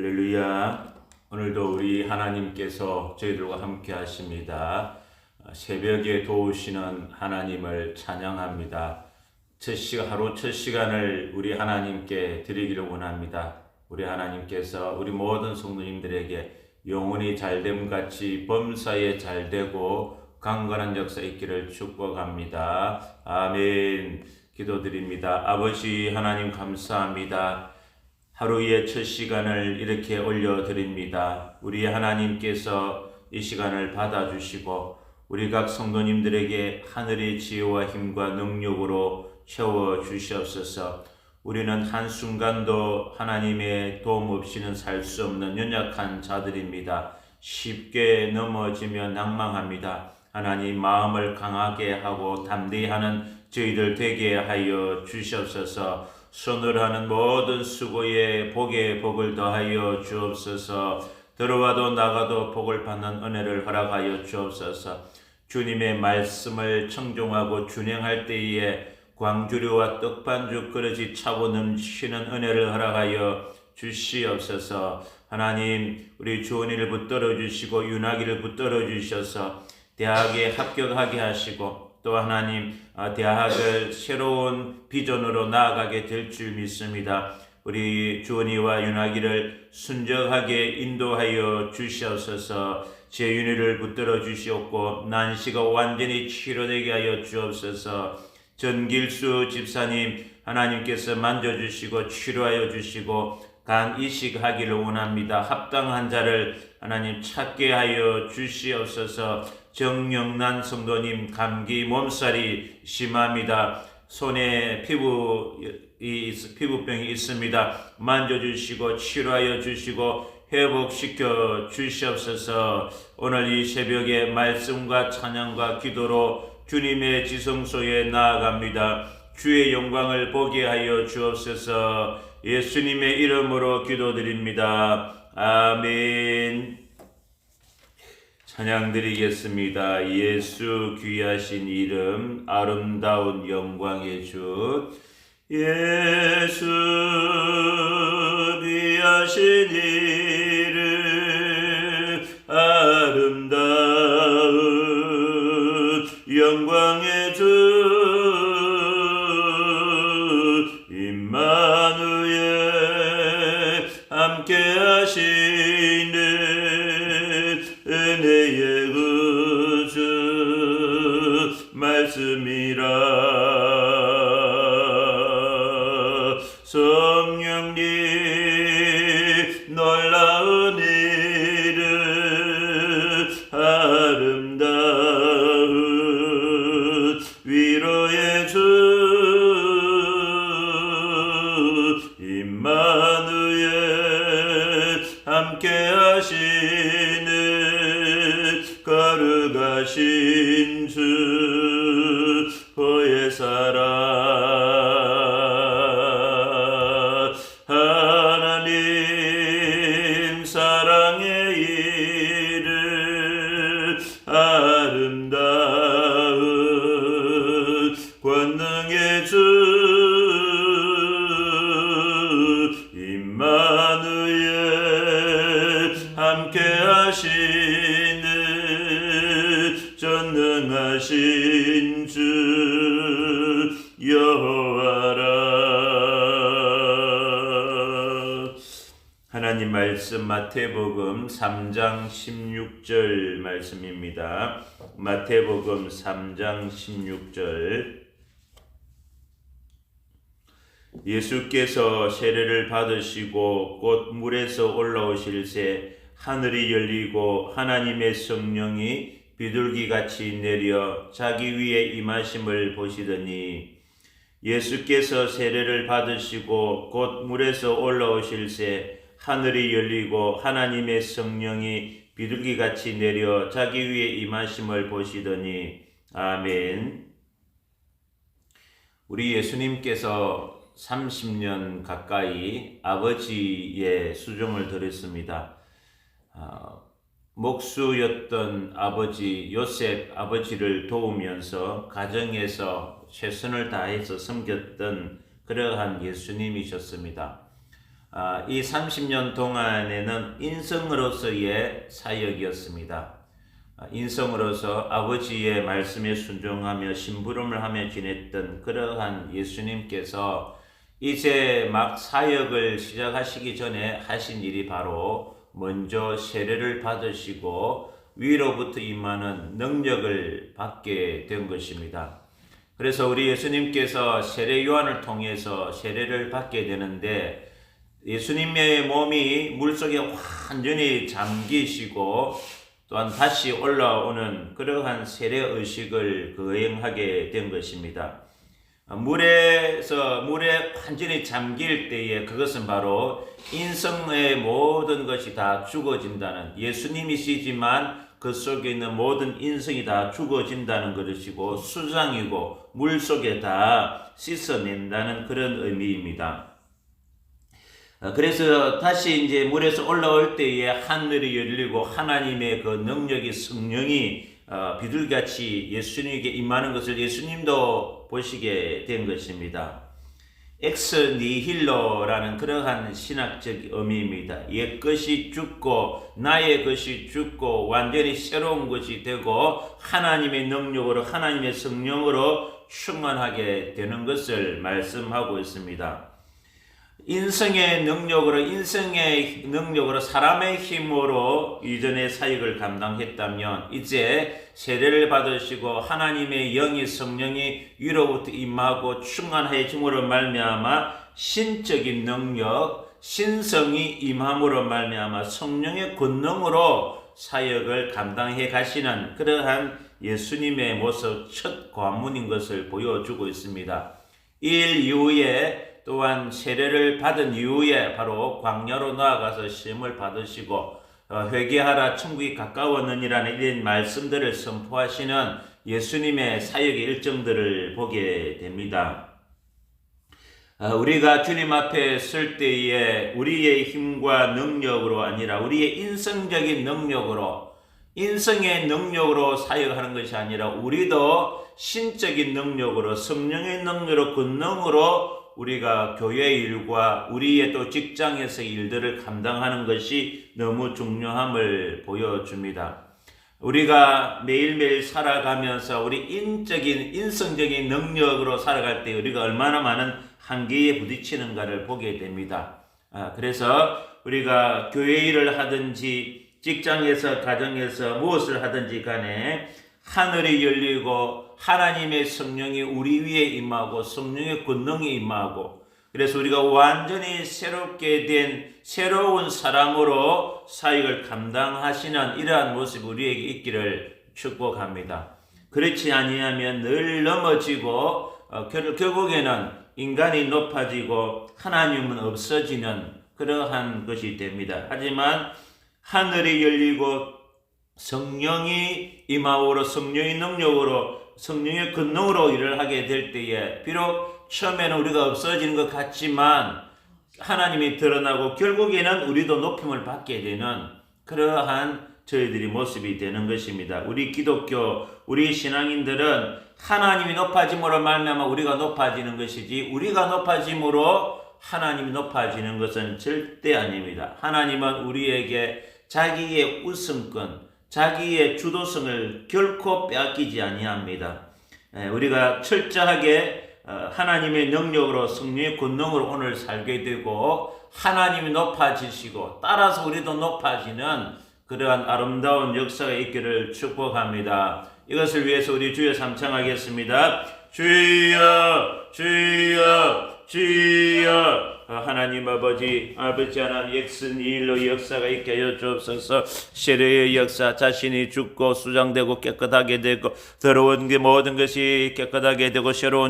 할렐루야. 오늘도 우리 하나님께서 저희들과 함께 하십니다. 새벽에 도우시는 하나님을 찬양합니다. 첫 시간, 하루 첫 시간을 우리 하나님께 드리기를 원합니다. 우리 하나님께서 우리 모든 성도님들에게 영혼이 잘됨 같이 범사에 잘되고 강건한 역사 있기를 축복합니다. 아멘. 기도드립니다. 아버지 하나님 감사합니다. 하루의 첫 시간을 이렇게 올려드립니다. 우리 하나님께서 이 시간을 받아주시고 우리 각 성도님들에게 하늘의 지혜와 힘과 능력으로 채워 주시옵소서. 우리는 한순간도 하나님의 도움 없이는 살 수 없는 연약한 자들입니다. 쉽게 넘어지며 낭망합니다. 하나님 마음을 강하게 하고 담대히 하는 저희들 되게 하여 주시옵소서. 손을 하는 모든 수고에 복에 복을 더하여 주옵소서. 들어와도 나가도 복을 받는 은혜를 허락하여 주옵소서. 주님의 말씀을 청종하고 준행할 때에 광주류와 떡반죽 그릇이 차고 넘치는 은혜를 허락하여 주시옵소서. 하나님, 우리 주원이를 붙들어 주시고 윤하기를 붙들어 주셔서 대학에 합격하게 하시고 또 하나님 아, 대학을 새로운 비전으로 나아가게 될 줄 믿습니다. 우리 주원이와 윤하기를 순정하게 인도하여 주시옵소서. 제 윤희를 붙들어 주시옵고 난시가 완전히 치료되게 하여 주옵소서. 전길수 집사님 하나님께서 만져주시고 치료하여 주시고 간 이식하기를 원합니다. 합당한 자를 하나님 찾게 하여 주시옵소서. 정영란 성도님 감기 몸살이 심합니다. 손에 피부 이 피부병이 있습니다. 만져주시고 치료하여 주시고 회복시켜 주시옵소서. 오늘 이 새벽에 말씀과 찬양과 기도로 주님의 지성소에 나아갑니다. 주의 영광을 보게 하여 주옵소서. 예수님의 이름으로 기도드립니다. 아멘. 찬양 드리겠습니다. 예수 귀하신 이름, 아름다운 영광의 주. 예수 귀하신 이름, 아름다운 영광의 주. 하시는 전능하신 주 여호와라 하나님 말씀 마태복음 3장 16절 말씀입니다. 마태복음 3장 16절 예수께서 세례를 받으시고 곧 물에서 올라오실새 하늘이 열리고 하나님의 성령이 비둘기 같이 내려 자기 위에 임하심을 보시더니 예수께서 세례를 받으시고 곧 물에서 올라오실새 하늘이 열리고 하나님의 성령이 비둘기 같이 내려 자기 위에 임하심을 보시더니 아멘. 우리 예수님께서 30년 가까이 아버지의 수종을 들었습니다. 어, 목수였던 아버지 요셉 아버지를 도우면서 가정에서 최선을 다해서 섬겼던 그러한 예수님이셨습니다. 아, 이 30년 동안에는 인성으로서의 사역이었습니다. 아, 인성으로서 아버지의 말씀에 순종하며 심부름을 하며 지냈던 그러한 예수님께서 이제 막 사역을 시작하시기 전에 하신 일이 바로 먼저 세례를 받으시고 위로부터 임하는 능력을 받게 된 것입니다. 그래서 우리 예수님께서 세례 요한을 통해서 세례를 받게 되는데 예수님의 몸이 물속에 완전히 잠기시고 또한 다시 올라오는 그러한 세례 의식을 거행하게 된 것입니다. 물에서 물에 완전히 잠길 때에 그것은 바로 인성의 모든 것이 다 죽어진다는 예수님이시지만 그 속에 있는 모든 인성이 다 죽어진다는 것이고 수장이고 물 속에 다 씻어낸다는 그런 의미입니다. 어, 그래서 다시 이제 물에서 올라올 때에 하늘이 열리고 하나님의 그 능력이 성령이 어, 비둘같이 예수님에게 임하는 것을 예수님도 보시게 된 것입니다. 엑스 니힐로라는 그러한 신학적 의미입니다. 옛 것이 죽고 나의 것이 죽고 완전히 새로운 것이 되고 하나님의 능력으로 하나님의 성령으로 충만하게 되는 것을 말씀하고 있습니다. 인성의 능력으로 인성의 능력으로 사람의 힘으로 이전의 사역을 감당했다면 이제 세례를 받으시고 하나님의 영이 성령이 위로부터 임하고 충만해짐으로 말미암아 신적인 능력 신성이 임함으로 말미암아 성령의 권능으로 사역을 감당해 가시는 그러한 예수님의 모습 첫 관문인 것을 보여주고 있습니다. 일 이후에 또한 세례를 받은 이후에 바로 광야로 나아가서 시험을 받으시고 어, 회개하라 천국이 가까웠느니라는 이런 말씀들을 선포하시는 예수님의 사역의 일정들을 보게 됩니다. 어, 우리가 주님 앞에 설 때에 우리의 힘과 능력으로 아니라 우리의 인성적인 능력으로 인성의 능력으로 사역하는 것이 아니라 우리도 신적인 능력으로 성령의 능력으로 권능으로 우리가 교회 일과 우리의 또 직장에서 일들을 감당하는 것이 너무 중요함을 보여줍니다. 우리가 매일매일 살아가면서 우리 인적인, 인성적인 능력으로 살아갈 때 우리가 얼마나 많은 한계에 부딪히는가를 보게 됩니다. 아, 그래서 우리가 교회 일을 하든지 직장에서, 가정에서 무엇을 하든지 간에 하늘이 열리고 하나님의 성령이 우리 위에 임하고 성령의 권능이 임하고 그래서 우리가 완전히 새롭게 된 새로운 사람으로 사역을 감당하시는 이러한 모습이 우리에게 있기를 축복합니다. 그렇지 아니하면 늘 넘어지고 어, 결국에는 인간이 높아지고 하나님은 없어지는 그러한 것이 됩니다. 하지만 하늘이 열리고 성령이 임하오로 성령의 능력으로 성령의 근능으로 일을 하게 될 때에 비록 처음에는 우리가 없어지는 것 같지만 하나님이 드러나고 결국에는 우리도 높임을 받게 되는 그러한 저희들이 모습이 되는 것입니다. 우리 기독교, 우리 신앙인들은 하나님이 높아짐으로 말미암아 우리가 높아지는 것이지 우리가 높아짐으로 하나님이 높아지는 것은 절대 아닙니다. 하나님은 우리에게 자기의 우승권, 자기의 주도성을 결코 빼앗기지 아니합니다. 우리가 철저하게 어, 하나님의 능력으로 성령의 권능으로 오늘 살게 되고 하나님이 높아지시고 따라서 우리도 높아지는 그러한 아름다운 역사가 있기를 축복합니다. 이것을 위해서 우리 주여 삼창하겠습니다. 주여 주여 주여 하나님 아버지 아버지 하나님 엑슨 일로 역사가 있게 하여 주옵소서 세례의 역사 자신이 죽고 수장되고 깨끗하게 되고 더러운 게 모든 것이 깨끗하게 되고 새로운